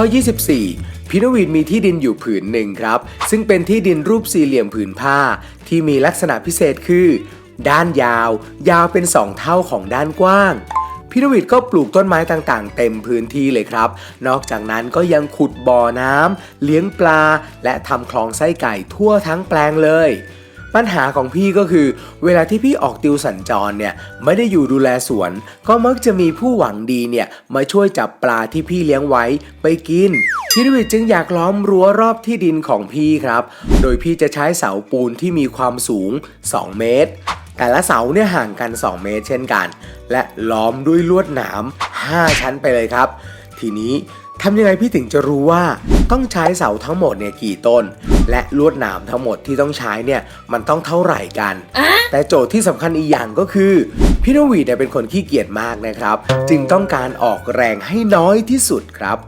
ข้อ 24 พินวีดมีที่ดินอยู่ผืนหนึ่งครับ ซึ่งเป็นที่ดินรูปสี่เหลี่ยมผืนผ้า ที่มีลักษณะพิเศษคือ ด้านยาว ยาวเป็น2เท่าของด้านกว้างพินวิทก็ปลูกต้นไม้ต่างๆ เต็มพื้นที่เลยครับ นอกจากนั้นก็ยังขุดบ่อน้ำเลี้ยงปลา และทำคลองไส้ไก่ทั่วทั้งแปลงเลย ปัญหาของพี่ก็คือ เวลาที่พี่ออกติวสัญจรเนี่ยไม่ได้อยู่ดูแลสวน ก็มักจะมีผู้หวังดีเนี่ยมาช่วยจับปลาที่พี่เลี้ยงไว้ไปกินพิรวิจึงอยากล้อมรั้วรอบที่ดินของพี่ครับ โดยพี่จะใช้เสาปูนที่มีความสูง 2 เมตร แต่ละเสาเนี่ยห่างกัน 2 เมตรเช่นกัน และล้อมด้วยลวดหนาม 5 ชั้นไปเลยครับ ทีนี้ทำยังไงพี่ถึงจะรู้ว่าต้องใช้เสาทั้งหมดเนี่ยกี่ต้น และลวดหนามทั้งหมดที่ต้องใช้เนี่ยมันต้องเท่าไหร่กัน แต่โจทย์ที่สำคัญอีกอย่างก็คือพี่นวีเนี่ยเป็นคนขี้เกียจมากนะครับ จึงต้องการออกแรงให้น้อยที่สุดครับ